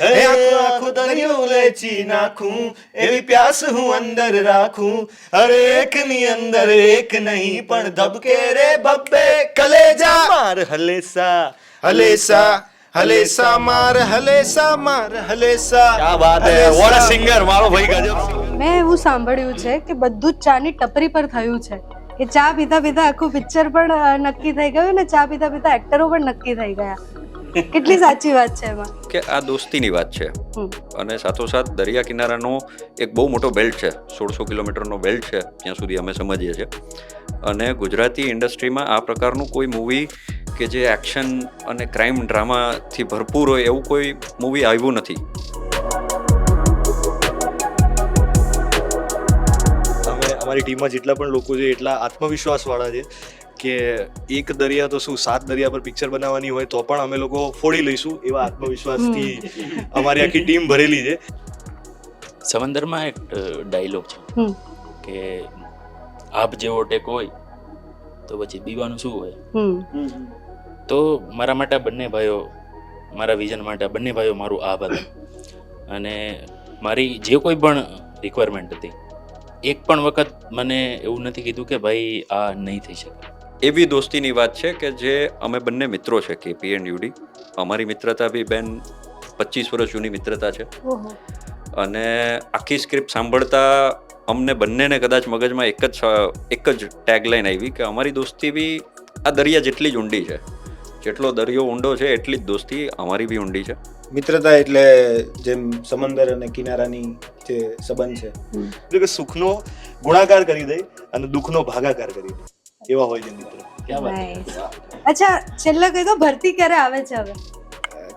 આખો આખો લેચી નાખું એવી પ્યાસ હું અંદર રાખું. અરે એક ની અંદર એક નહીં પણ ધબકે રે બબ્બે. કલેજા માર હલેસા હલેસા હલેસા માર હલેસા માર હલેસા ક્યા બાત હે? વોટ અ સિંગર મારો ભાઈ ગજબ મેં એવું સાંભળ્યું છે કે બધું જ ચાની ટપરી પર થયું છે. કે ચા પીતા પીતા આખું પિક્ચર પણ નક્કી થઈ ગયું ને ચા પીતા પીતા એક્ટરો પણ નક્કી થઈ ગયા. કેટલી સાચી વાત છે એમાં. કે આ દોસ્તીની વાત છે. અને સાથોસાથ દરિયા કિનારાનો એક બહુ મોટો બેલ્ટ છે. સોળસો કિલોમીટરનો બેલ્ટ છે ત્યાં સુધી અમે સમજીએ છીએ. અને ગુજરાતી ઇન્ડસ્ટ્રીમાં આ પ્રકારનું કોઈ મૂવી કે જે એક્શન અને ક્રાઇમ ડ્રામાથી ભરપૂર હોય એવું કોઈ મૂવી આવ્યું નથી. અમારી ટીમમાં જેટલા પણ લોકો છે એટલા આત્મવિશ્વાસવાળા છે કે એક દરિયા તો શું સાત દરિયા પર પિક્ચર બનાવવાની હોય તો પણ અમે લોકો ફોડી લઈશું એવા આત્મવિશ્વાસથી અમારી આખી ટીમ ભરેલી છે. સમંદરમાં એક ડાયલોગ છે કે આપ જેવો ટેક હોય તો પછી બીવાનું શું હોય? તો મારા માટે બંને ભાઈઓ મારા વિઝન માટે બંને ભાઈઓ મારું આભાર અને મારી જે કોઈ પણ રિક્વાયરમેન્ટ હતી એક પણ વખત મને એવું નથી કીધું કે ભાઈ આ નહીં થઈ શકે. એવી દોસ્તીની વાત છે કે જે અમે બંને મિત્રો છે કેપી એન્ડ યુડી અમારી મિત્રતા બી બેન પચીસ વર્ષ જૂની મિત્રતા છે. અને આખી સ્ક્રિપ્ટ સાંભળતા અમને બંનેને કદાચ મગજમાં એક જ એક જ ટેગલાઈન આવી કે અમારી દોસ્તી બી આ દરિયા જેટલી જ ઊંડી છે. જેટલો દરિયો ઊંડો છે એટલી જ દોસ્તી અમારી બી ઊંડી છે. મિત્રતા એટલે જેમ સમંદર અને કિનારાની જે સંબંધ છે. એટલે કે સુખનો ગુણાકાર કરી દે અને દુઃખનો ભાગાકાર કરી દે. એવા હોય છે મિત્ર. અચ્છા છેલ્લા કહી દો ભરતી ક્યારે આવે છે હવે?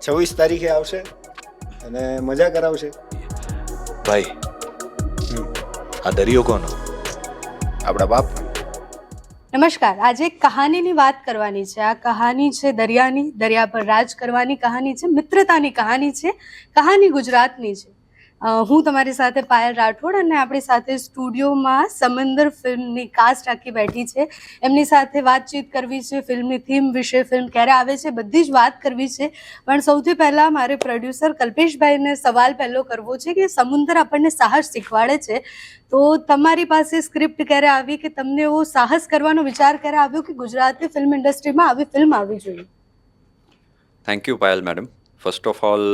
છવ્વીસ તારીખે આવશે અને મજા કરાવશે. ભાઈ આ દરિયો કોનો? આપણા બાપ. નમસ્કાર. આજે એક કહાનીની વાત કરવાની છે. આ કહાની છે દરિયાની, દરિયા પર રાજ કરવાની કહાની છે, મિત્રતાની કહાની છે, કહાની ગુજરાતની છે. હું તમારી સાથે પાયલ રાઠોડ અને આપણી સાથે સ્ટુડિયોમાં સમંદર ફિલ્મની કાસ્ટ આખી બેઠી છે. એમની સાથે વાતચીત કરવી છે, ફિલ્મની થીમ વિશે ફિલ્મ ક્યારે આવે છે, બધી જ વાત કરવી છે. પણ સૌથી પહેલાં મારે પ્રોડ્યુસર કલ્પેશભાઈને સવાલ પહેલો કરવો છે કે સમુદ્ર આપણને સાહસ શીખવાડે છે. તો તમારી પાસે સ્ક્રિપ્ટ ક્યારે આવી કે તમને એવો સાહસ કરવાનો વિચાર ક્યારે આવ્યો કે ગુજરાતી ફિલ્મ ઇન્ડસ્ટ્રીમાં આવી ફિલ્મ આવવી જોઈએ? Thank you Payal madam first of all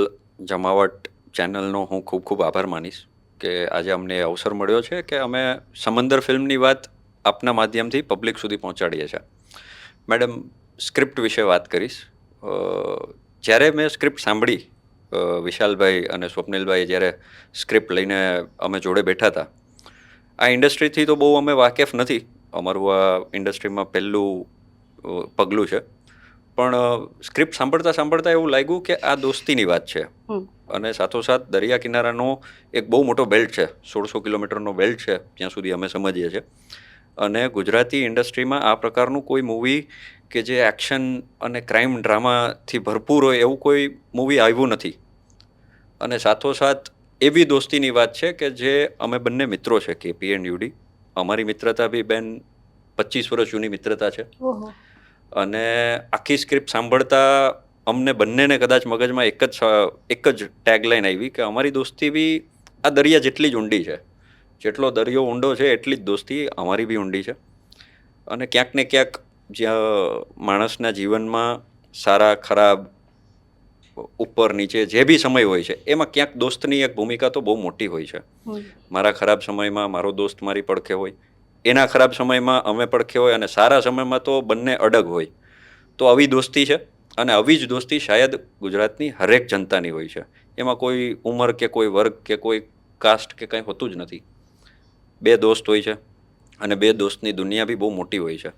Jamawat ચેનલનો હું ખૂબ ખૂબ આભાર માનીશ કે આજે અમને અવસર મળ્યો છે કે અમે સમંદર ફિલ્મની વાત આપના માધ્યમથી પબ્લિક સુધી પહોંચાડીએ છીએ. મેડમ, સ્ક્રિપ્ટ વિશે વાત કરીશ. જ્યારે મેં સ્ક્રિપ્ટ સાંભળી વિશાલભાઈ અને સ્વપ્નિલભાઈ જ્યારે સ્ક્રિપ્ટ લઈને અમે જોડે બેઠા હતા, આ ઇન્ડસ્ટ્રીથી તો બહુ અમે વાકેફ નથી. અમારું આ ઇન્ડસ્ટ્રીમાં પહેલું પગલું છે. પણ સ્ક્રિપ્ટ સાંભળતા સાંભળતા એવું લાગ્યું કે આ દોસ્તીની વાત છે. અને સાથોસાથ દરિયા કિનારાનો એક બહુ મોટો બેલ્ટ છે સોળસો કિલોમીટરનો બેલ્ટ છે ત્યાં સુધી અમે સમજીએ છીએ. અને ગુજરાતી ઇન્ડસ્ટ્રીમાં આ પ્રકારનું કોઈ મૂવી કે જે એક્શન અને ક્રાઇમ ડ્રામાથી ભરપૂર હોય એવું કોઈ મૂવી આવ્યું નથી. અને સાથોસાથ એવી દોસ્તીની વાત છે કે જે અમે બંને મિત્રો છે કેપી એન્ડ યુડી અમારી મિત્રતા બી બેન પચીસ વર્ષ જૂની મિત્રતા છે. ઓહો. અને આખી સ્ક્રિપ્ટ સાંભળતા અમને બંનેને કદાચ મગજમાં એક જ એક જ ટેગલાઇન આવી કે અમારી દોસ્તી બી આ દરિયા જેટલી જ ઊંડી છે. જેટલો દરિયો ઊંડો છે એટલી જ દોસ્તી અમારી બી ઊંડી છે. અને ક્યાંક ને ક્યાંક જ્યાં માણસના જીવનમાં સારા ખરાબ ઉપર નીચે જે બી સમય હોય છે એમાં ક્યાંક દોસ્તની એક ભૂમિકા તો બહુ મોટી હોય છે. મારા ખરાબ સમયમાં મારો દોસ્ત મારી પડખે હોય એના ખરાબ સમયમાં અમે પડખે હોય અને સારા સમયમાં તો બંને અડગ હોય. તો આવી દોસ્તી છે અને આવી જ દોસ્તી શાયદ ગુજરાતની હરેક જનતાની હોય છે. એમાં કોઈ ઉંમર કે કોઈ વર્ગ કે કોઈ કાસ્ટ કે કંઈ હોતું જ નથી. બે દોસ્ત હોય છે અને બે દોસ્તની દુનિયા બી બહુ મોટી હોય છે.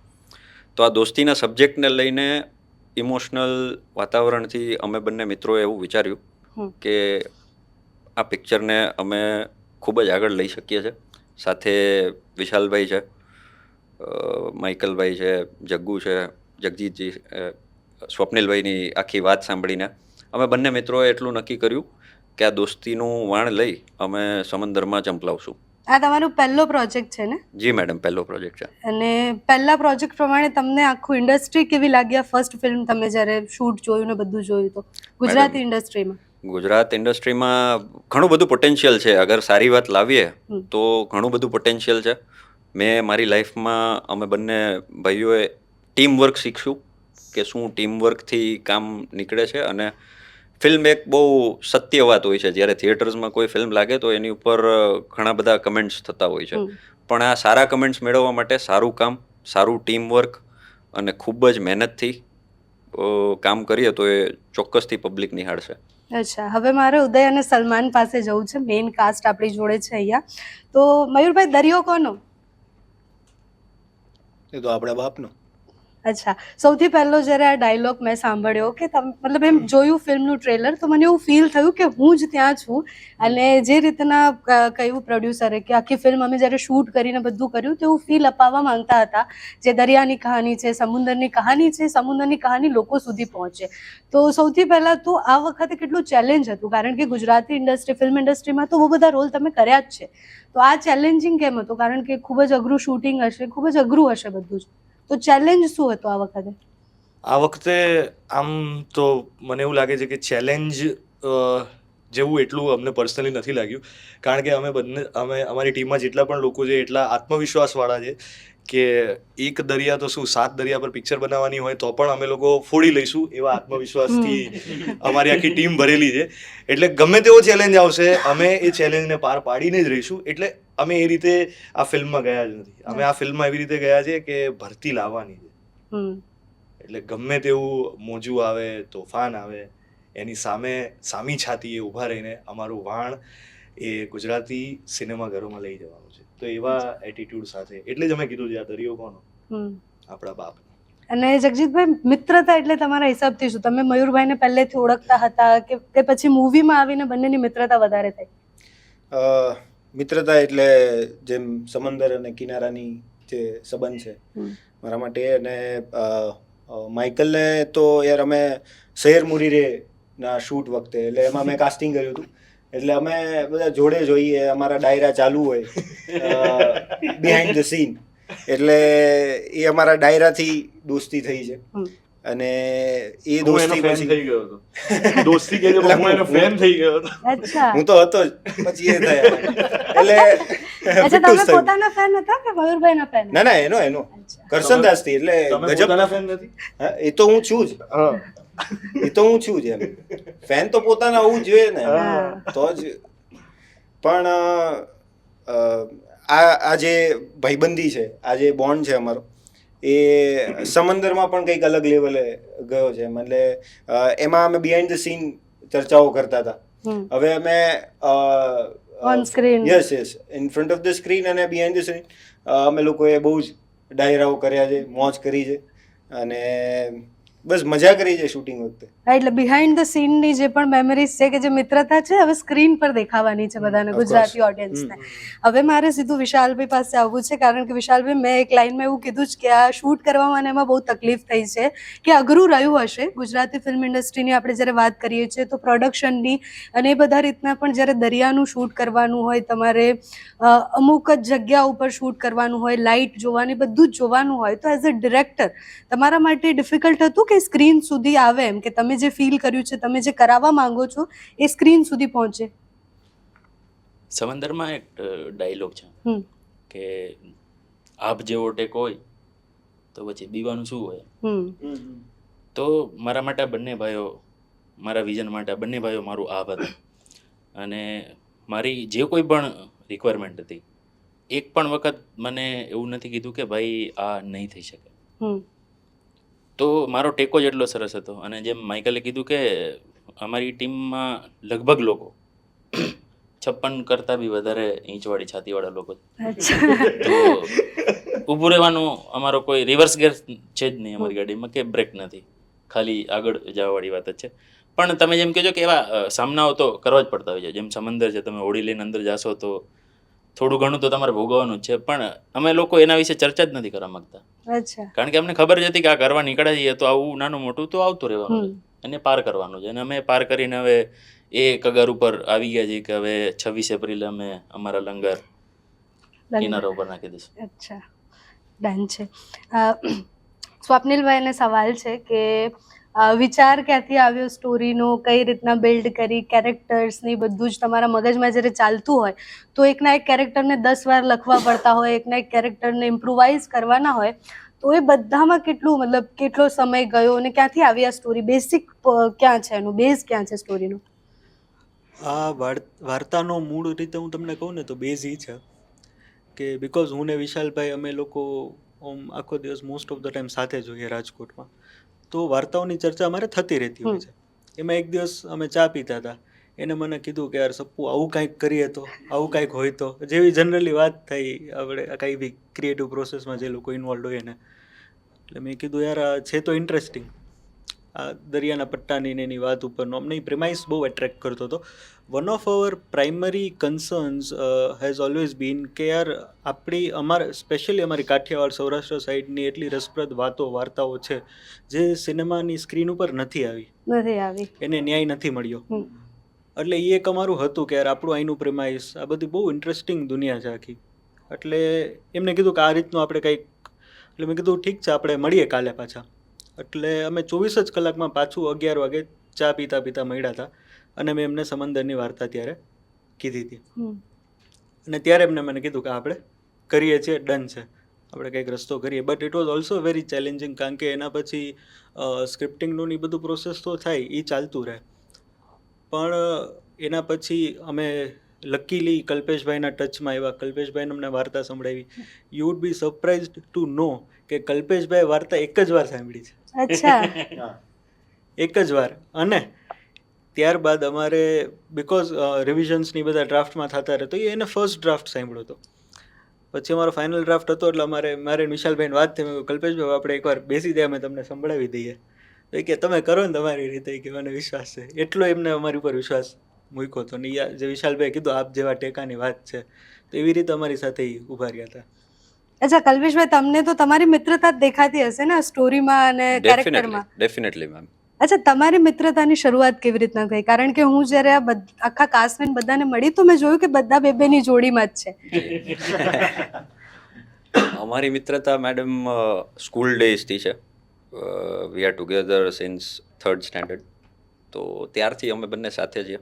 તો આ દોસ્તીના સબ્જેક્ટને લઈને ઇમોશનલ વાતાવરણથી અમે બંને મિત્રોએ એવું વિચાર્યું કે આ પિક્ચરને અમે ખૂબ જ આગળ લઈ શકીએ છીએ. સાથે વિશાલભાઈ છે માઇકલભાઈ છે જગ્ગુ છે જગજીતજી સ્વપ્નિલભાઈની આખી વાત સાંભળીને અમે બંને મિત્રોએ એટલું નક્કી કર્યું કે આ દોસ્તીનું વાણ લઈ અમે સમંદરમાં ચંપલાવશું. આ તમારો પહેલો પ્રોજેક્ટ છે ને? જી મેડમ પહેલો પ્રોજેક્ટ છે. અને પહેલા પ્રોજેક્ટ પ્રમાણે તમને આખું ઇન્ડસ્ટ્રી કેવી લાગી? આ ફર્સ્ટ ફિલ્મ તમે જ્યારે શૂટ જોયું ને બધું જોયું તો? ગુજરાતી ઇન્ડસ્ટ્રીમાં. ગુજરાત ઇન્ડસ્ટ્રીમાં ઘણું બધું પોટેન્શિયલ છે. અગર સારી વાત લાવીએ તો ઘણું બધું પોટેન્શિયલ છે. મેં મારી લાઈફમાં અમે બંને ભાઈઓએ ટીમ વર્ક શીખશું કે શું ટીમ વર્કથી કામ નીકળે છે અને ફિલ્મ એક બહુ સત્ય વાત હોય છે. જ્યારે થિયેટર્સમાં કોઈ ફિલ્મ લાગે તો એની ઉપર ઘણા બધા કમેન્ટ્સ થતા હોય છે. પણ આ સારા કમેન્ટ્સ મેળવવા માટે સારું કામ સારું ટીમ વર્ક અને ખૂબ જ મહેનતથી કામ કરીએ તો એ ચોક્કસથી પબ્લિક નિહાળશે. અચ્છા, હવે મારે ઉદય અને સલમાન પાસે જવું છે. મેઇન કાસ્ટ આપણી જોડે છે અહીંયા. તો મયુરભાઈ, દરિયો કોનો? એ તો આપણા બાપનો. અચ્છા. સૌથી પહેલો જ્યારે આ ડાયલોગ મેં સાંભળ્યો કે મતલબ એમ જોયું ફિલ્મનું ટ્રેલર તો મને એવું ફીલ થયું કે હું જ ત્યાં છું અને જે રીતના કહ્યું પ્રોડ્યુસરે કે આખી ફિલ્મ અમે જ્યારે શૂટ કરીને બધું કર્યું તેવું ફીલ અપાવવા માંગતા હતા જે દરિયાની કહાની છે, સમુદ્રની કહાની છે, સમુદ્રની કહાની લોકો સુધી પહોંચે. તો સૌથી પહેલાં તો આ વખતે કેટલું ચેલેન્જ હતું કારણ કે ગુજરાતી ઇન્ડસ્ટ્રી ફિલ્મ ઇન્ડસ્ટ્રીમાં તો બહુ બધા રોલ તમે કર્યા જ છે. તો આ ચેલેન્જિંગ કેમ હતું? કારણ કે ખૂબ જ અઘરું શૂટિંગ હશે, ખૂબ જ અઘરું હશે બધું જ. તો ચેલેન્જ શું હતો આ વખતે? આ વખતે આમ તો મને એવું લાગે છે કે ચેલેન્જ જેવું એટલું અમને પર્સનલી નથી લાગ્યું. કારણ કે અમે બંને, અમે, અમારી ટીમમાં જેટલા પણ લોકો છે, એટલા આત્મવિશ્વાસવાળા છે કે એક દરિયા તો શું સાત દરિયા પર પિક્ચર બનાવવાની હોય તો પણ અમે લોકો ફોડી લઈશું એવા આત્મવિશ્વાસથી અમારી આખી ટીમ ભરેલી છે. એટલે ગમે તેવો ચેલેન્જ આવશે અમે એ ચેલેન્જને પાર પાડીને જ રહીશું. એટલે અમે એ રીતે આ ફિલ્મમાં ગયા જ નથી. અમે આ ફિલ્મમાં એવી રીતે ગયા છે કે ભરતી લાવવાની છે. એટલે ગમે તેવું મોજું આવે તોફાન આવે એની સામે સામી છાતીએ ઊભા રહીને અમારું વાણ એ ગુજરાતી સિનેમાઘરોમાં લઈ જવાનું. તો એવા એટીટ્યુડ સાથે. એટલે જ અમે કીધું છે આ દરિયો કોનો? આપણા બાપ. અને જગજીતભાઈ મિત્રતા એટલે તમારા હિસાબથી શું? તમે મયુરભાઈને પહેલેથી ઓળખતા હતા કે કે પછી મૂવીમાં આવીને બંનેની મિત્રતા વધારે થઈ? મિત્રતા એટલે જેમ સમંદર અને કિનારાની જે સંબંધ છે મારા માટે. અને માઇકલને તો યાર અમે શહેર મુરી રે ના શૂટ વખતે એટલે એમાં મેં કાસ્ટિંગ કર્યું હતું. એટલે અમે બધા જોડે જોઈએ અમારા ડાયરા ચાલુ હોય બિહાઇન્ડ ધ સીન એટલે એ અમારા ડાયરાથી દોસ્તી થઈ છે. અને એ દોસ્તી પછી ગયો હતો. દોસ્તી કે હું એનો ફેન થઈ ગયો હતો. અચ્છા. હું તો હતો જ પછી એ થયા. એટલે અચ્છા તમે. પોતાના ફેન હતા કે મયુરભાઈના ફેન ના ના એનો એનો. કરશનથી એટલે ગજબ ફેન નથી? એ તો હું છું જ. હા. એ તો હું છું જેમ ફેન તો પોતાના હોવું જોઈએ ને. તો જ. પણ આ આ જે ભાઈબંધી છે આ જે બોન્ડ છે અમારો એ સમંદરમાં પણ કંઈક અલગ લેવલે ગયો છે એટલે એમાં અમે બિહાઇન્ડ ધ સીન ચર્ચાઓ કરતા હતા. હવે અમે on screen yes yes in front of the screen અને બિહાઇન્ડ ધ સ્ક્રીન અમે લોકોએ બહુ જ ડાયરાઓ કર્યા છે મોજ કરી છે. અને બસ મજા કરી છે શૂટિંગ વખતે. હા, એટલે બિહાઇન્ડ ધ સીનની જે પણ મેમરીઝ છે કે જે મિત્રતા છે હવે સ્ક્રીન પર દેખાવાની છે બધાને. ગુજરાતી ઓડિયન્સને હવે મારે સીધું વિશાલભાઈ પાસે આવવું છે કારણ કે વિશાલભાઈ મેં એક લાઈનમાં એવું કીધું જ કે આ શૂટ કરવામાં અને એમાં બહુ તકલીફ થઈ છે કે અઘરું રહ્યું હશે. ગુજરાતી ફિલ્મ ઇન્ડસ્ટ્રીની આપણે જ્યારે વાત કરીએ છીએ તો પ્રોડક્શનની અને એ બધા રીતના પણ જ્યારે દરિયાનું શૂટ કરવાનું હોય તમારે અમુક જ જગ્યા ઉપર શૂટ કરવાનું હોય લાઇટ જોવાની બધું જ જોવાનું હોય તો એઝ અ ડિરેક્ટર તમારા માટે ડિફિકલ્ટ હતું કે સ્ક્રીન સુધી આવે એમ કે તમે જે ફીલ કર્યું છે તમે જે કરાવવા માંગો છો એ સ્ક્રીન સુધી પહોંચે. સમંદરમાં એક ડાયલોગ છે. કે આપ જેવો ટેક હોય તો પછી બીવાનું શું હોય? તો મારા માટે બંને ભાઈઓ મારા વિઝન માટે બંને ભાઈઓ મારું આભ હતું. અને મારી જે કોઈ પણ રિક્વાયરમેન્ટ હતી એક પણ વખત મને એવું નથી કીધું કે ભાઈ આ નહીં થઈ શકે. તો મારો ટેકો જ એટલો સરસ હતો. અને જેમ માઇકલે કીધું કે અમારી ટીમમાં લગભગ લોકો છપ્પન કરતાં બી વધારે ઇંચવાળી છાતીવાળા લોકો તો ઊભું રહેવાનું અમારો કોઈ રિવર્સ ગેર છે જ નહીં અમારી ગાડીમાં કે બ્રેક નથી. ખાલી આગળ જવાવાળી વાત જ છે. પણ તમે જેમ કહેજો કે એવા સામનાઓ તો કરવા જ પડતા હોય છે. જેમ સમંદર છે તમે હોડી લઈને અંદર જાશો તો થોડું ઘણું તો તમારે ભોગવવાનું જ છે. પણ અમે લોકો એના વિશે ચર્ચા જ નથી કરવા માંગતા. કારણ કે અમને ખબર જ હતી કે આ કરવા નીકળ્યા જઈએ તો આવું નાનું મોટું તો આવતું રહેવાનું. અને પાર કરવાનું છે. અને અમે પાર કરીને હવે એ કગાર ઉપર આવી ગયા છીએ કે હવે છવ્વીસ એપ્રિલે અમે અમારા લંગર કિનારા ઉપર નાખી દઈશું. અચ્છા. ડન છે. સ્વપ્નિલભાઈને સવાલ છે કે વિચાર ક્યાંથી આવ્યો સ્ટોરીનો કઈ રીતના બિલ્ડ કરી કેરેક્ટર્સની બધું જ તમારા મગજમાં જ્યારે ચાલતું હોય, તો એકના એક કેરેક્ટરને દસ વાર લખવા પડતા હોય, એકના એક કેરેક્ટરને ઇમ્પ્રુવાઇઝ કરવાના હોય, તો એ બધામાં કેટલું, મતલબ કેટલો સમય ગયો અને ક્યાંથી આવી આ સ્ટોરી બેસિક ક્યાં છે એનું? બેઝ ક્યાં છે સ્ટોરીનું આ વાર્- વાર્તાનો મૂળ રીતે હું તમને કહું ને તો બેઝ એ છે કે બિકોઝ હું ને વિશાલભાઈ અમે લોકો ઓમ આખો દિવસ મોસ્ટ ઓફ ધ ટાઈમ સાથે જોઈએ રાજકોટમાં. તો વાર્તાઓની ચર્ચા અમારે થતી રહેતી હોય છે. એમાં એક દિવસ અમે ચા પીતા હતા. એને મને કીધું કે યાર સપ્પુ આવું કાંઈક કરીએ તો આવું કાંઈક હોય તો. જેવી જનરલી વાત થઈ આપણે કાંઈ બી ક્રિએટિવ પ્રોસેસમાં જે લોકો ઇન્વોલ્વ હોય ને એટલે મેં કીધું યાર આ છે તો ઇન્ટરેસ્ટિંગ આ દરિયાના પટ્ટાની ને એની વાત ઉપરનો અમને પ્રિમાઇસ બહુ એટ્રેક્ટ કરતો હતો. One of our primary concerns has always been કે યાર આપણી અમારા સ્પેશિયલી અમારી કાઠિયાવાડ સૌરાષ્ટ્ર સાઈડની એટલી રસપ્રદ વાતો વાર્તાઓ છે જે સિનેમાની સ્ક્રીન ઉપર નથી આવી. નથી આવી. એને ન્યાય નથી મળ્યો. એટલે એ એક અમારું હતું કે યાર આપણું અહીંનું પ્રેમાઇસ આ બધી બહુ ઇન્ટરેસ્ટિંગ દુનિયા છે આખી. એટલે એમને કીધું કે આ રીતનું આપણે કંઈક એટલે મેં કીધું ઠીક છે આપણે મળીએ કાલે પાછા. એટલે અમે ચોવીસ જ કલાકમાં પાછું અગિયાર વાગે ચા પીતા પીતા મળ્યા હતા. અને મેં એમને સમંદરની વાર્તા ત્યારે કીધી હતી. અને ત્યારે એમને મને કીધું કે આપણે કરીએ છીએ ડન છે. આપણે કંઈક રસ્તો કરીએ. But it was also very challenging કારણ કે એના પછી સ્ક્રિપ્ટિંગનું ને એ બધું પ્રોસેસ તો થાય એ ચાલતું રહે. પણ એના પછી અમે લકીલી કલ્પેશભાઈના ટચમાં આવ્યા. કલ્પેશભાઈને અમને વાર્તા સંભળાવી. You would be surprise to know કે કલ્પેશભાઈ વાર્તા એક જ વાર સાંભળી છે. અચ્છા. એક જ વાર. અને ત્યારબાદ અમારે બિકોઝ રિવિઝન્સની બધા ડ્રાફ્ટમાં થતા રહેતો એને ફર્સ્ટ ડ્રાફ્ટ સાંભળ્યો હતો. પછી અમારો ફાઇનલ ડ્રાફ્ટ હતો, એટલે અમારે, મારે વિશાલભાઈને વાત થઈ, મેં કલ્પેશભાઈ, આપણે એકવાર બેસી દે, અમે તમને સંભળાવી દઈએ. તો કે, તમે કરો ને તમારી રીતે કે, મને વિશ્વાસ છે. એટલો એમને અમારી ઉપર વિશ્વાસ મૂક્યો હતો. ને જે વિશાલભાઈ કીધું, આપ જેવા ટેકાની વાત છે. તો એવી રીતે અમારી સાથે ઊભા રહ્યા હતા. અચ્છા કલ્પેશભાઈ તમને તો તમારી મિત્રતા જ દેખાતી હશે ને સ્ટોરીમાં અને કેરેક્ટરમાં ડેફિનેટલી મેમ અચ્છા તમારી મિત્રતાની શરૂઆત કેવી રીતના થઈ? કારણ કે હું જ્યારે આ આખા કાસ્ટને બધાને મળી તો મેં જોયું કે બધા બે બેની જોડીમાં જ છે. અમારી મિત્રતા મેડમ સ્કૂલ ડેઝથી છે. We are together since third standard તો ત્યારથી અમે બંને સાથે છીએ.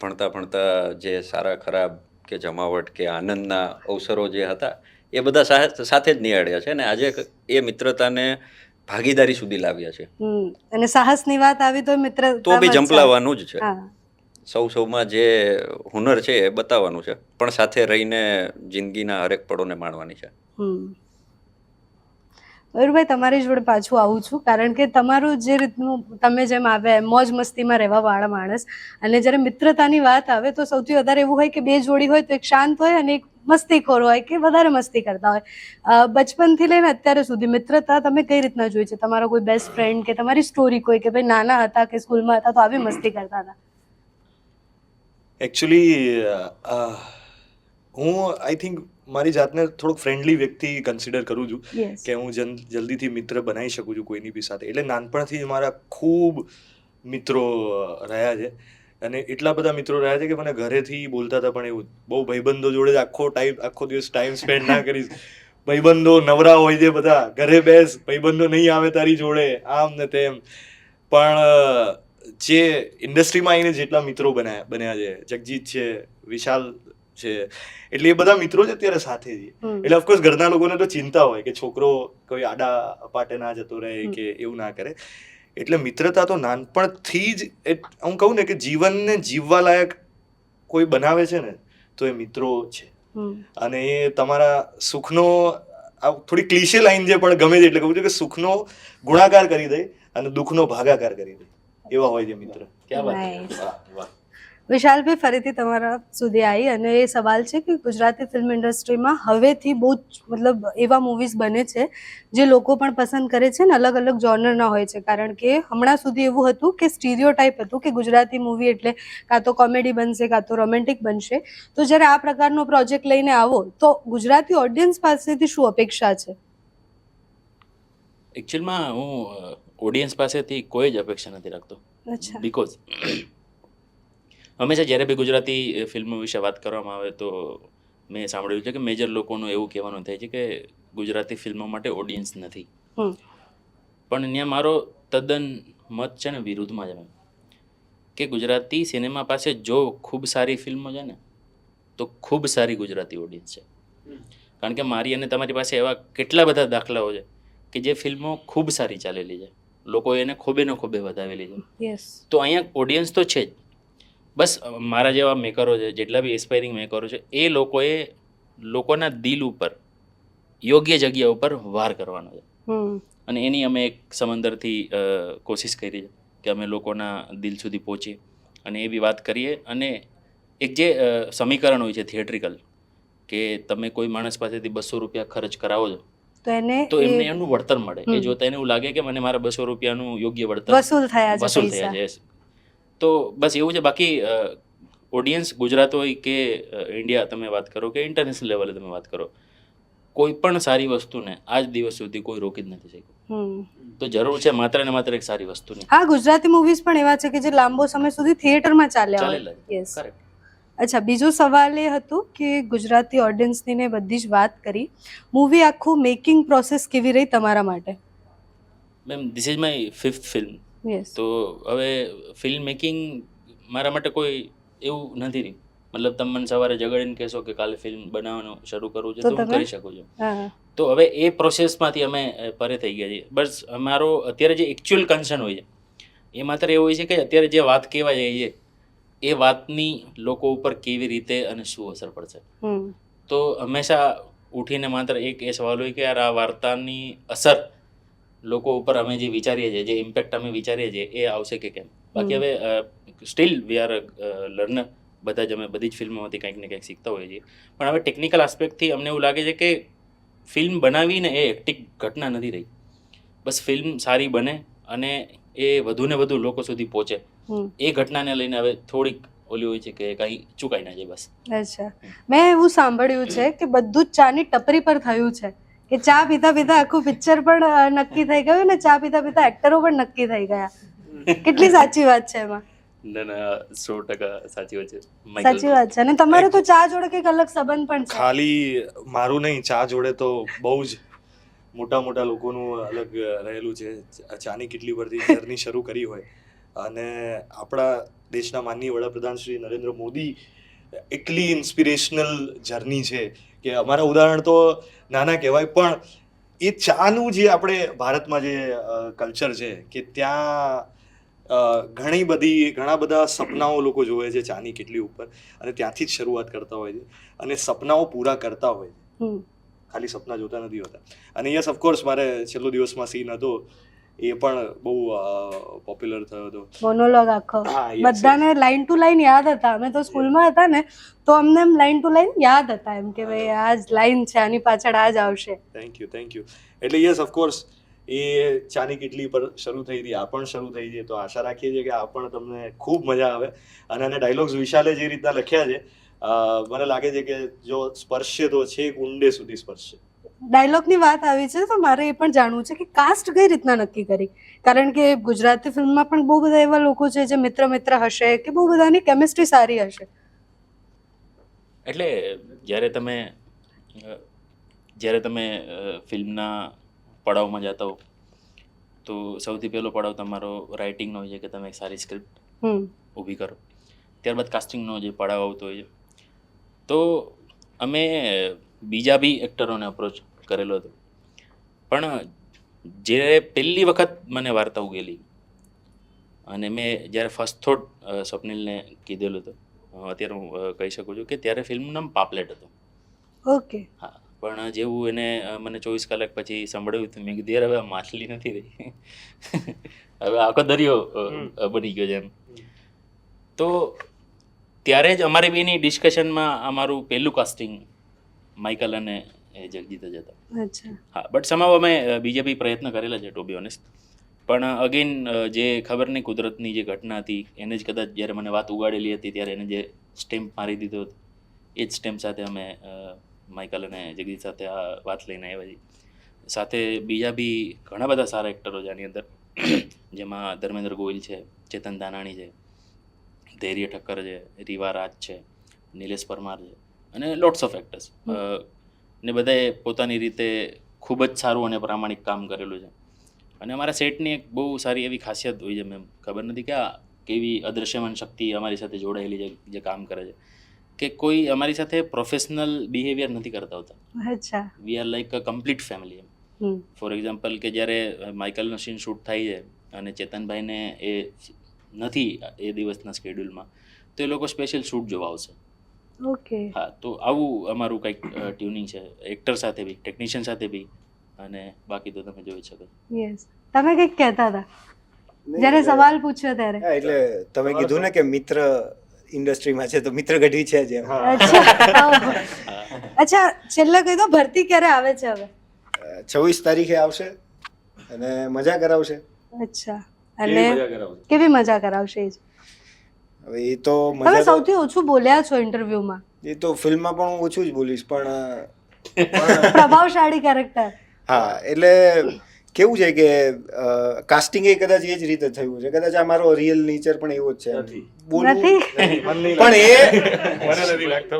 ભણતા ભણતા જે સારા ખરાબ કે જમાવટ કે આનંદના અવસરો જે હતા એ બધા સાથે જ નિહાળ્યા છે અને આજે એ મિત્રતાને ભાગીદારી સુધી લાવ્યા છે. અને સાહસની વાત આવી તો મિત્ર તો બી જંપલાવવાનું જ છે. સૌ સૌમાં જે હુનર છે એ બતાવવાનું છે પણ સાથે રહીને જિંદગીના હરેક પળોને માણવાની છે. હમ. મયુરભાઈ તમારી જોડે પાછું આવું છું કારણ કે તમારું જે રીતનું તમે જેમ આવે મોજ મસ્તીમાં રહેવા વાળા માણસ અને જ્યારે મિત્રતાની વાત આવે તો સૌથી વધારે એવું હોય કે બે જોડી હોય તો એક શાંત હોય અને એક મસ્તીખોર હોય કે વધારે મસ્તી કરતા હોય. બચપનથી લઈને અત્યારે સુધી મિત્રતા તમે કઈ રીતના જોઈ છે? તમારો કોઈ બેસ્ટ ફ્રેન્ડ કે તમારી સ્ટોરી કોઈ કે ભાઈ નાના હતા કે સ્કૂલમાં હતા તો આવી મસ્તી કરતા હતા? એકચ્યુઅલી હું આઈ થિંક મારી જાતને થોડોક ફ્રેન્ડલી વ્યક્તિ કન્સિડર કરું છું કે હું જન જલ્દીથી મિત્ર બનાવી શકું છું કોઈની બી સાથે. એટલે નાનપણથી જ મારા ખૂબ મિત્રો રહ્યા છે. અને એટલા બધા મિત્રો રહ્યા છે કે મને ઘરેથી બોલતા હતા પણ એવું બહુ ભાઈબંધો જોડે આખો ટાઈમ આખો દિવસ ટાઈમ સ્પેન્ડ ના કરીશ. ભાઈબંધો નવરા હોય છે બધા. ઘરે બેસ ભાઈબંધો નહીં આવે તારી જોડે આમ ને તેમ. પણ જે ઇન્ડસ્ટ્રીમાં આવીને જેટલા મિત્રો બન્યા બન્યા છે જગજીત છે વિશાલ છે. એટલે એ બધા મિત્રો જ અત્યારે સાથે છે. એટલે ઓફકોર્સ ઘરના લોકોને તો ચિંતા હોય કે છોકરો કોઈ આડા પાટે ના જતો રહે કે એવું ના કરે. એટલે મિત્રતા તો નાનપણથી જ હું કહું ને કે જીવનને જીવવા લાયક કોઈ બનાવે છે ને તો એ મિત્રો છે. અને એ તમારા સુખનો આ થોડી ક્લિશે લાઈન છે પણ ગમે છે એટલે કહું છું કે સુખનો ગુણાકાર કરી દે અને દુઃખનો ભાગાકાર કરી દે. એવા હોય છે મિત્ર. ક્યાં વાત વાહ વાહ. વિશાલભાઈ ફરીથી તમારા સુધી આવી અને એ સવાલ છે કે ગુજરાતી ફિલ્મ ઇન્ડસ્ટ્રીમાં હવેથી બહુ જ મતલબ એવા મૂવીઝ બને છે જે લોકો પણ પસંદ કરે છે ને અલગ અલગ જોનરના હોય છે. કારણ કે હમણાં સુધી એવું હતું કે સ્ટીરિયો ટાઈપ હતું કે ગુજરાતી મૂવી એટલે કાં તો કોમેડી બનશે કાં તો રોમેન્ટિક બનશે. તો જ્યારે આ પ્રકારનો પ્રોજેક્ટ લઈને આવો તો ગુજરાતી ઓડિયન્સ પાસેથી શું અપેક્ષા છે? એકચ્યુઅલમાં હું ઓડિયન્સ પાસેથી કોઈ જ અપેક્ષા નથી રાખતો. અચ્છા. બિકોઝ હંમેશા જ્યારે બી ગુજરાતી ફિલ્મ વિશે વાત કરવામાં આવે તો મેં સાંભળ્યું છે કે મેજર લોકોનું એવું કહેવાનું થાય છે કે ગુજરાતી ફિલ્મો માટે ઓડિયન્સ નથી. પણ ત્યાં મારો તદ્દન મત છે ને વિરુદ્ધમાં જ કે ગુજરાતી સિનેમા પાસે જો ખૂબ સારી ફિલ્મો છે ને તો ખૂબ સારી ગુજરાતી ઓડિયન્સ છે. કારણ કે મારી અને તમારી પાસે એવા કેટલા બધા દાખલાઓ છે કે જે ફિલ્મો ખૂબ સારી ચાલેલી છે. લોકોએ એને ખોબે ને ખોબે વધાવેલી છે. તો અહીંયા ઓડિયન્સ તો છે જ. બસ મારા જેવા મેકરો છે જેટલા બી એસ્પાયરિંગ મેકરો છે એ લોકોએ લોકોના દિલ ઉપર યોગ્ય જગ્યા ઉપર વાર કરવાનો છે. અને એની અમે એક સમંદરથી કોશિશ કરી છે કે અમે લોકોના દિલ સુધી પહોંચીએ અને એ બી વાત કરીએ. અને એક જે સમીકરણ હોય છે થિયેટ્રિકલ કે તમે કોઈ માણસ પાસેથી બસો રૂપિયા ખર્ચ કરાવો છો તો એને તો એમને એનું વળતર મળે. એ જોતા એને એવું લાગે કે મને મારા બસો રૂપિયાનું યોગ્ય વળતર વસૂલ થયા છે વસૂલ થયા છે તો બસ એવું છે બાકી ઓડિયન્સ ગુજરાત હોય કે ઇન્ડિયા તમે વાત કરો કે ઇન્ટરનેશનલ લેવલે તમે વાત કરો કોઈ પણ સારી વસ્તુને આજ દિવસ સુધી કોઈ રોકી જ નથી શક્યું. તો જરૂર છે માત્ર ને માત્ર એક સારી વસ્તુની. હા ગુજરાતી મૂવીઝ પણ એવા છે કે જે લાંબો સમય સુધી થિયેટરમાં ચાલ્યા હોય. યસ કરેક્ટ અચ્છા બીજો સવાલ એ હતો કે ગુજરાતી ઓડિયન્સની ને બધી જ વાત કરી. મૂવી આખું મેકિંગ પ્રોસેસ કેવી રહી તમારા માટે? Ma'am this is my fifth film તો હવે ફિલ્મ મેકિંગ મારા માટે કોઈ એવું નથી રહ્યું. મતલબ તમે મને સવારે જગાડીને કહેશો કે કાલે ફિલ્મ બનાવવાનું શરૂ કરવું છે તો હું કરી શકું છું. તો હવે એ પ્રોસેસમાંથી અમે પરે થઈ ગયા છીએ. બસ અમારો અત્યારે જે એકચ્યુઅલ કન્સર્ન હોય છે એ માત્ર એવું હોય છે કે અત્યારે જે વાત કહેવા જાય છે એ વાતની લોકો ઉપર કેવી રીતે અને શું અસર પડશે? તો હંમેશા ઉઠીને માત્ર એક એ સવાલ હોય કે યાર આ વાર્તાની અસર લોકો ઉપર અમે જે વિચારીએ છીએ જે ઇમ્પેક્ટ અમે વિચારીએ છીએ એ આવશે કે કેમ? બાકી હવે સ્ટીલ વી આર લર્નર બધા જ અમે બધી જ ફિલ્મોમાંથી કંઈક ને કંઈક શીખતા હોઈએ છીએ. પણ હવે ટેકનિકલ આસ્પેક્ટથી અમને એવું લાગે છે કે ફિલ્મ બનાવીને એ એક્ટિક ઘટના નથી રહી. બસ ફિલ્મ સારી બને અને એ વધુ ને વધુ લોકો સુધી પહોંચે. એ ઘટનાને લઈને હવે થોડીક ઓલી હોય છે કે કઈ ચૂકાઈ ના જાય બસ. અચ્છા. મેં એવું સાંભળ્યું છે કે બધું જ ચાની ટપરી પર થયું છે. કે ચા પીતા પીતા આખું પિક્ચર પણ નક્કી થઈ ગયું ને ચા પીતા પીતા એક્ટરો પણ નક્કી થઈ ગયા. કેટલી સાચી વાત છે એમાં. ના ના સો ટકા સાચી વાત છે. સાચી વાત છે. અને તમારે તો ચા જોડે કંઈક અલગ સંબંધ પણ છે. ખાલી મારું નહીં ચા જોડે તો બહુ જ મોટા મોટા લોકોનું અલગ રહેલું છે. ચાની કેટલી પરથી જર્ની શરૂ કરી હોય. અને આપણા દેશના માનનીય વડાપ્રધાન શ્રી નરેન્દ્ર મોદી એટલી ઇન્સ્પિરેશનલ જર્ની છે કે અમારા ઉદાહરણ તો નાના કહેવાય પણ એ ચાનું જે આપણે ભારતમાં જે કલ્ચર છે કે ત્યાં ઘણી બધી ઘણા બધા સપનાઓ લોકો જોવે છે ચાની કેટલી ઉપર અને ત્યાંથી જ શરૂઆત કરતા હોય છે અને સપનાઓ પૂરા કરતા હોય છે. ખાલી સપના જોતા નથી હોતા. અને યસ ઓફકોર્સ મારે છેલ્લો દિવસમાં સીન હતો એ પણ બહુ પોપ્યુલર થયો હતો. મોનોલોગ આખો. બધાને લાઈન ટુ લાઈન યાદ હતા. અમે તો સ્કૂલમાં હતા ને તો અમને એમ લાઈન ટુ લાઈન યાદ હતા એમ કે ભાઈ આ જ લાઈન છે આની પાછળ આ જ આવશે. થેન્ક યુ થેન્ક યુ એટલે યસ ઓફકોર્સ એ ચાની કેટલી પર શરૂ થઈ હતી આ પણ શરૂ થઈ છે. તો આશા રાખીએ છીએ કે આ પણ તમને ખૂબ મજા આવે. અને આને ડાયલોગ્સ વિશાલે જે રીતના લખ્યા છે મને લાગે છે કે જો સ્પર્શે તો છેક ઊંડે સુધી સ્પર્શે. ડાયલોગની વાત આવી છે તો મારે એ પણ જાણવું છે કે કાસ્ટ કઈ રીતના નક્કી કરી? કારણ કે ગુજરાતી ફિલ્મમાં પણ બહુ બધા એવા લોકો છે જે મિત્ર મિત્ર હશે કે બહુ બધાની કેમિસ્ટ્રી સારી હશે. એટલે જ્યારે તમે જ્યારે તમે ફિલ્મના પડાવમાં જતા હો તો સૌથી પહેલો પડાવ તમારો રાઇટિંગનો હોય છે કે તમે એક સારી સ્ક્રિપ્ટ ઊભી કરો. ત્યારબાદ કાસ્ટિંગનો જે પડાવ આવતો હોય છે. તો અમે બીજા બી એક્ટરોને અપ્રોચ કરેલો હતો. પણ જે પહેલી વખત મને વાર્તા ઉગેલી અને મેં જ્યારે ફર્સ્ટ થોટ સ્વપ્નિલને કીધેલું હતું અત્યારે હું કહી શકું છું કે ત્યારે ફિલ્મનું નામ પાપલેટ હતું. ઓકે. હા પણ જેવું એને મને ચોવીસ કલાક પછી સાંભળ્યું હતું મેં કીધું યાર હવે માછલી નથી રહી. હવે આખો દરિયો બની ગયો છે એમ. તો ત્યારે જ અમારી બેની ડિસ્કશનમાં અમારું પહેલું કાસ્ટિંગ માઇકલ અને એ જગજીત જ હતા હા બટ સમાવ અમે બીજા બી પ્રયત્ન કરેલા છે ટુ બી ઓનેસ્ટ પણ અગેન જે ખબર નહીં કુદરતની જે ઘટના હતી એને જ કદાચ જ્યારે મને વાત ઉગાડેલી હતી ત્યારે એને જે સ્ટેમ્પ મારી દીધો હતો એ જ સ્ટેમ્પ સાથે અમે માઇકલ અને જગદીશ સાથે આ વાત લઈને આવ્યા છીએ. સાથે બીજા બી ઘણા બધા સારા એક્ટરો છે આની અંદર. જેમાં ધર્મેન્દ્ર ગોયલ છે ચેતન દાનાણી છે ધૈર્ય ઠક્કર છે રીવા રાજ છે નિલેશ પરમાર છે અને લોટ્સ ઓફ એક્ટર્સ ને બધાએ પોતાની રીતે ખૂબ જ સારું અને પ્રામાણિક કામ કરેલું છે. અને અમારા સેટની એક બહુ સારી એવી ખાસિયત હોય છે મેમ ખબર નથી કે આ કેવી અદૃશ્યમાન શક્તિ અમારી સાથે જોડાયેલી છે જે કામ કરે છે. કે કોઈ અમારી સાથે પ્રોફેશનલ બિહેવિયર નથી કરતા હોતા. અચ્છા. We are like a complete family M. For example કે જ્યારે માઇકલનો સીન શૂટ થાય છે અને ચેતનભાઈને એ નથી એ દિવસના સ્કેડ્યુલમાં તો એ લોકો સ્પેશિયલ શૂટ જોવા આવશે. ઓકે હા તો આવું અમારું કંઈક ટ્યુનિંગ છે. એક્ટર સાથે બી ટેકનિશિયન સાથે બી અને બાકી તો તમે જોઈ શકો. યસ તમે કંઈક કહેતા હતા? જ્યારે સવાલ પૂછ્યો ત્યારે. એટલે તમે કીધું ને કે મિત્ર ઇન્ડસ્ટ્રીમાં છે તો મિત્ર ગઢવી છે જે અચ્છા. છેલ્લે કહી દો ભરતી ક્યારે આવે છે હવે? છવ્વીસ તારીખે આવશે અને મજા કરાવશે. અચ્છા અને કેવી મજા કરાવશે એ હવે એ તો તમે સૌથી ઓછું બોલ્યા છો ઇન્ટરવ્યુમાં એ તો ફિલ્મમાં પણ હું ઓછું જ બોલીશ પણ પ્રભાવશાળી કેરેક્ટર હા એટલે કેવું છે કે કાસ્ટિંગ એ કદાચ એ જ રીતે થયું છે. કદાચ આ મારો રિયલ નેચર પણ એવો જ છે બોલવું નથી. પણ એ મને નથી લાગતો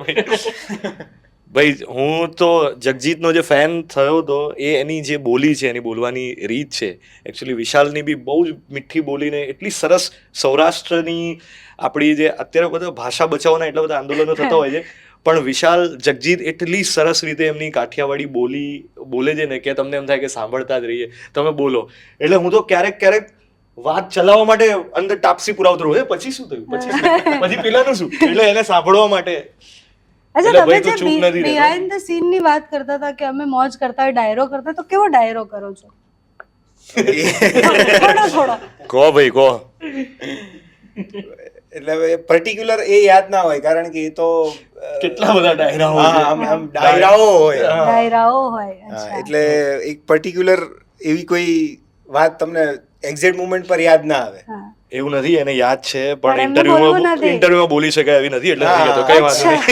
ભાઈ હું તો જગજીતનો જે ફેન થયો તો એ એની જે બોલી છે એની બોલવાની રીત છે એકચ્યુઅલી વિશાલની બી બહુ જ મીઠી બોલીને એટલી સરસ સૌરાષ્ટ્રની આપણી જે અત્યારે બધા ભાષા બચાવવાના એટલા બધા આંદોલનો થતા હોય છે. પણ વિશાલ જગજીત એટલી સરસ રીતે એમની કાઠિયાવાડી બોલી બોલે છે ને કે તમને એમ થાય કે સાંભળતા જ રહીએ. તમે બોલો. એટલે હું તો ક્યારેક ક્યારેક વાત ચલાવવા માટે અંદર ટાપસી પુરાવતો રહું. પછી શું થયું? પછી? પછી પેલાનું શું? એટલે એને સાંભળવા માટે અચ્છા તમે જે બિહાઇન્ડ ધ સીનની વાત કરતા હતા કે અમે મોજ કરતા હોય ડાયરો કરતા તો કેવો ડાયરો કરો છો? કહો ભાઈ કહો એટલે પર્ટિક્યુલર એ યાદ ના હોય કારણ કે એ તો કેટલા બધા ડાયરાઓ હોય. આમ આમ ડાયરાઓ હોય. ડાયરાઓ હોય એટલે એક પર્ટિક્યુલર એવી કોઈ વાત તમને એક્ઝેક્ટ મુમેન્ટ પર યાદ ના આવે. હા. એવું નથી એને યાદ છે પણ ઇન્ટરવ્યુમાં ઇન્ટરવ્યુમાં બોલી શકાય એવી નથી એટલે નથી કહેતો કઈ વાંધો નહીં.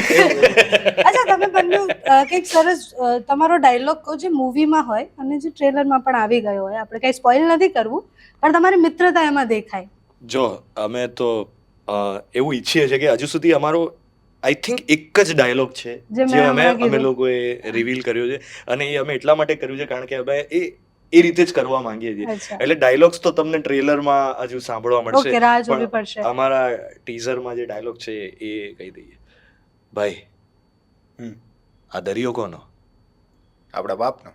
અચ્છા તમે બંને કંઈક સરસ તમારો ડાયલોગ કહો જે મૂવીમાં હોય અને જે ટ્રેલરમાં પણ આવી ગયો હોય આપણે કંઈ સ્પોઇલ નથી કરવું પણ તમારી મિત્રતા એમાં દેખાય. જો અમે તો અ, એવું ઈચ્છીએ છીએ કે હજુ સુધી અમારો આઈ થિંક એક જ ડાયલોગ છે જે અમે અમે લોકોએ રિવીલ કર્યો છે. અને એ અમે એટલા માટે કર્યું છે કારણ કે અમે એ એ રીતે જ કરવા માંગીએ છીએ. એટલે ડાયલોગ્સ તો તમને ટ્રેલરમાં હજુ સાંભળવા મળશે પણ અમારા ટીઝરમાં જે ડાયલોગ છે એ કહી દઈએ. ભાઈ. આ દરિયો કોનો? આપણા બાપનો.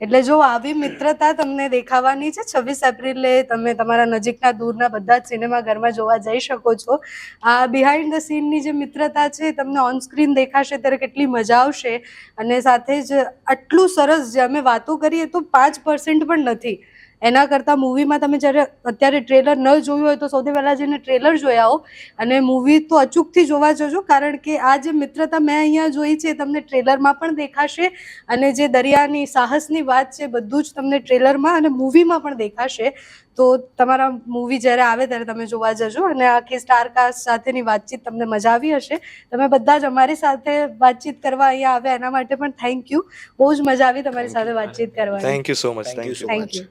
એટલે જો આવી મિત્રતા તમને દેખાવાની છે, છવ્વીસ એપ્રિલે તમે તમારા નજીકના દૂરના બધા જ સિનેમાઘરમાં જોવા જઈ શકો છો. આ બિહાઇન્ડ ધ સીનની જે મિત્રતા છે તમને ઓન સ્ક્રીન દેખાશે, ત્યારે કેટલી મજા આવશે. અને સાથે જ આટલું સરસ જે અમે વાતો કરીએ, તો પાંચ પર્સન્ટ પણ નથી. એના કરતાં મૂવીમાં તમે જ્યારે અત્યારે ટ્રેલર ન જોયું હોય તો સૌથી પહેલાં જઈને ટ્રેલર જોઈ આવો. અને મૂવી તો અચૂકથી જોવા જજો કારણ કે આ જે મિત્રતા મેં અહીંયા જોઈ છે એ તમને ટ્રેલરમાં પણ દેખાશે અને જે દરિયાની સાહસની વાત છે બધું જ તમને ટ્રેલરમાં અને મૂવીમાં પણ દેખાશે. તો તમારા મૂવી જ્યારે આવે ત્યારે તમે જોવા જજો અને આખી સ્ટાર કાસ્ટ સાથેની વાતચીત તમને મજા આવી હશે. તમે બધા જ અમારી સાથે વાતચીત કરવા અહીંયા આવ્યા એના માટે પણ થેન્ક યુ બહુ જ મજા આવી તમારી સાથે વાતચીત કરવા thank you so much thank you thank you